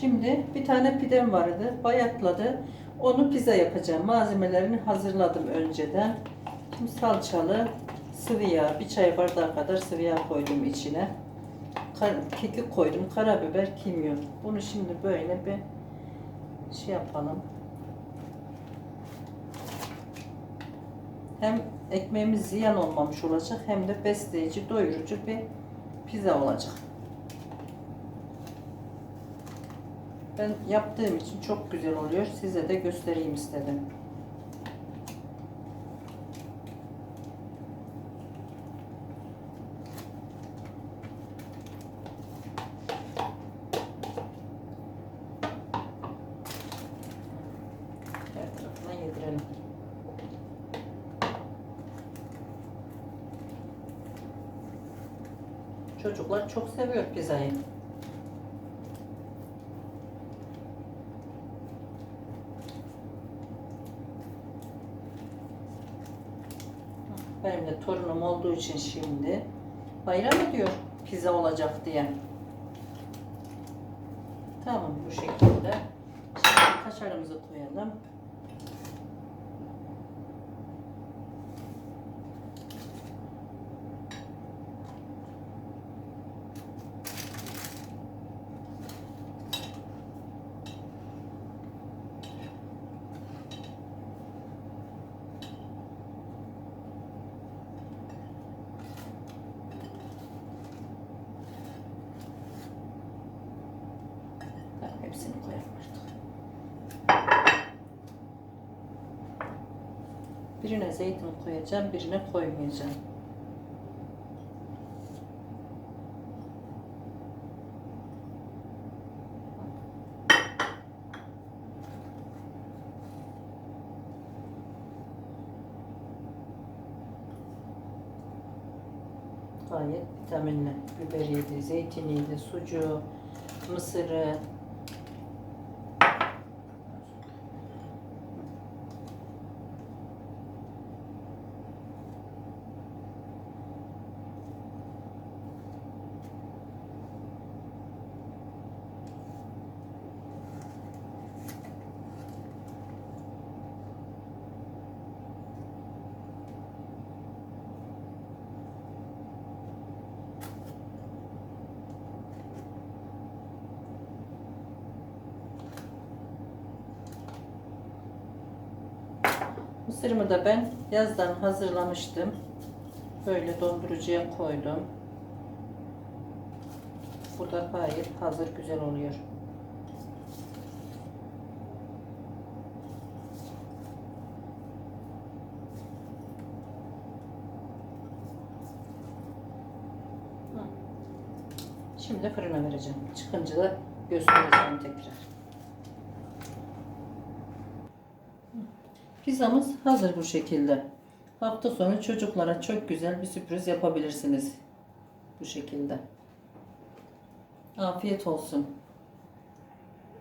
Şimdi bir tane pidem vardı. Bayatladı. Onu pizza yapacağım. Malzemelerini hazırladım önceden. Şimdi salçalı sıvı yağ. Bir çay bardağı kadar sıvı yağ koydum içine. Kar- kekik koydum. Karabiber, kimyon. Bunu şimdi böyle bir şey yapalım. Hem ekmeğimiz ziyan olmamış olacak hem de besleyici, doyurucu bir pizza olacak. Ben yaptığım için çok güzel oluyor. Size de göstereyim istedim. Çocuklar çok seviyor pizzayı. Benim de torunum olduğu için şimdi bayram ediyor pizza olacak diye. Tamam bu şekilde. Şimdi kaşarımızı koyalım. Tamam, hepsini koyalım artık. Birine zeytin koyacağım, birine koymayacağım. Gayet vitaminli. Biberiydi, zeytiniydi, sucuğu, mısırı. Mısırımı da ben yazdan hazırlamıştım. Böyle dondurucuya koydum. Bu da gayet hazır güzel oluyor. Şimdi fırına vereceğim. Çıkınca da göstereceğim tekrar. Pizzamız hazır bu şekilde. Hafta sonu çocuklara çok güzel bir sürpriz yapabilirsiniz. Bu şekilde. Afiyet olsun.